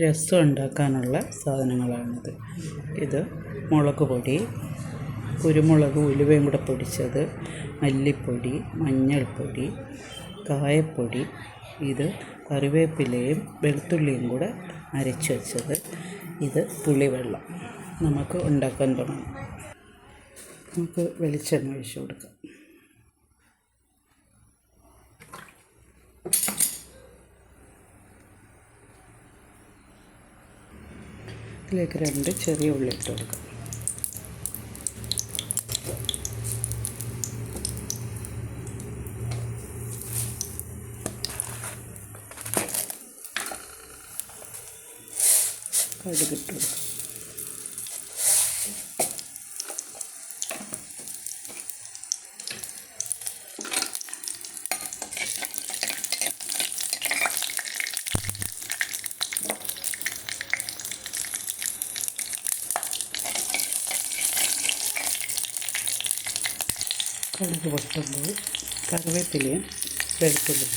രസം ഉണ്ടാക്കാനുള്ള സാധനങ്ങളാണിത്. ഇത് മുളക് പൊടി കുരുമുളക് ഉലുവയും കൂടെ പൊടിച്ചത് മല്ലിപ്പൊടി മഞ്ഞൾപ്പൊടി കായപ്പൊടി ഇത് കറിവേപ്പിലയും വെളുത്തുള്ളിയും കൂടെ അരച്ച് വെച്ചത് ഇത് പുളിവെള്ളം. നമുക്ക് ഉണ്ടാക്കാൻ തുടങ്ങാം. നമുക്ക് വെളിച്ചെണ്ണ ഒഴിച്ച് കൊടുക്കാം. ഇതിലേക്ക് രണ്ട് ചെറിയ ഉള്ളി ഇട്ട് കൊടുക്കാം. കടുകിട്ട് കൊടുക്കാം. കടുക് പൊട്ടുമ്പോൾ കറിവേപ്പിലയും വെളുത്തുള്ളിയും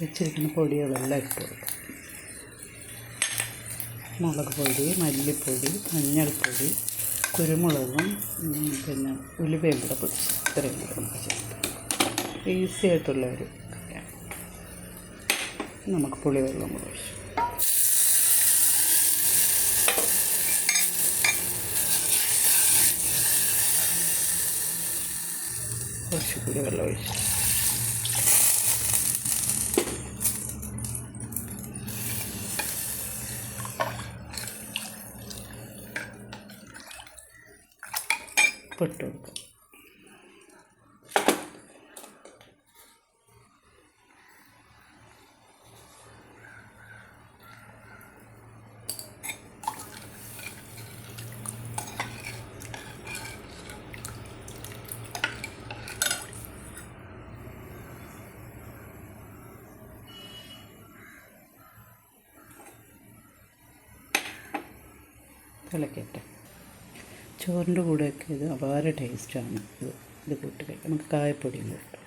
വെച്ചിരിക്കുന്ന പൊടികളെല്ലാം ഇട്ട് കൊടുക്കാം. മുളക് പൊടി മല്ലിപ്പൊടി മഞ്ഞൾപ്പൊടി കുരുമുളകും പിന്നെ ഉലുവയും കൂടെ പൊടിച്ച് ഇത്രയും കൂടെ നമുക്ക് ചേർക്കാം. ഈസി ആയിട്ടുള്ള ഒരു കറിയാണ്. നമുക്ക് പുളിവെള്ളം കൂടെ ഒഴിച്ചു. കുറച്ച് പുളിവെള്ളം ഒഴിച്ചു. പൊട്ട് കൊടുക്കും തിളക്കട്ടെ ചോറിന്റെ കൂടെയൊക്കെ ഇത് അപാര ടേസ്റ്റാണ് ഇത്. ഇത് കൂട്ടി കഴിക്കാം. നമുക്ക് കായപ്പൊടിയും കൂട്ടും.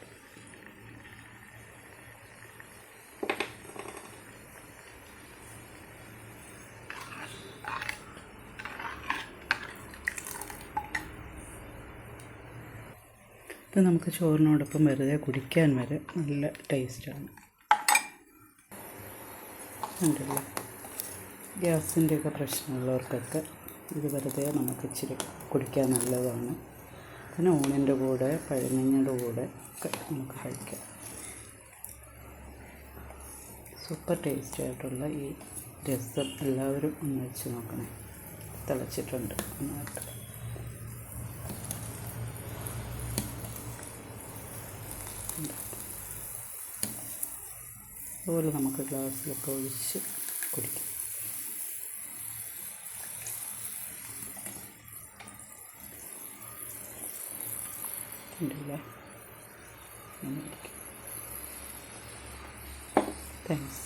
ഇത് നമുക്ക് ചോറിനോടൊപ്പം വെറുതെ കുടിക്കാൻ വരെ നല്ല ടേസ്റ്റാണ്. ഉണ്ടല്ലോ ഗ്യാസിന്റെയൊക്കെ പ്രശ്നമുള്ളവർക്കൊക്കെ ഇത് വെറുതെ നമുക്ക് ഇച്ചിരി കുടിക്കാൻ നല്ലതാണ്. പിന്നെ ഊണിന്റെ കൂടെ പഴങ്ങഞ്ഞയുടെ കൂടെ ഒക്കെ നമുക്ക് കഴിക്കാം. സൂപ്പർ ടേസ്റ്റി ആയിട്ടുള്ള ഈ രസം എല്ലാവരും ഒന്ന് വെച്ച് നോക്കണേ. തിളച്ചിട്ടുണ്ട് നന്നായിട്ട്. അതുപോലെ നമുക്ക് ഗ്ലാസ്സിലൊക്കെ ഒഴിച്ച് കുടിക്കാം ഉണ്ടല്ലേ? താങ്ക്സ്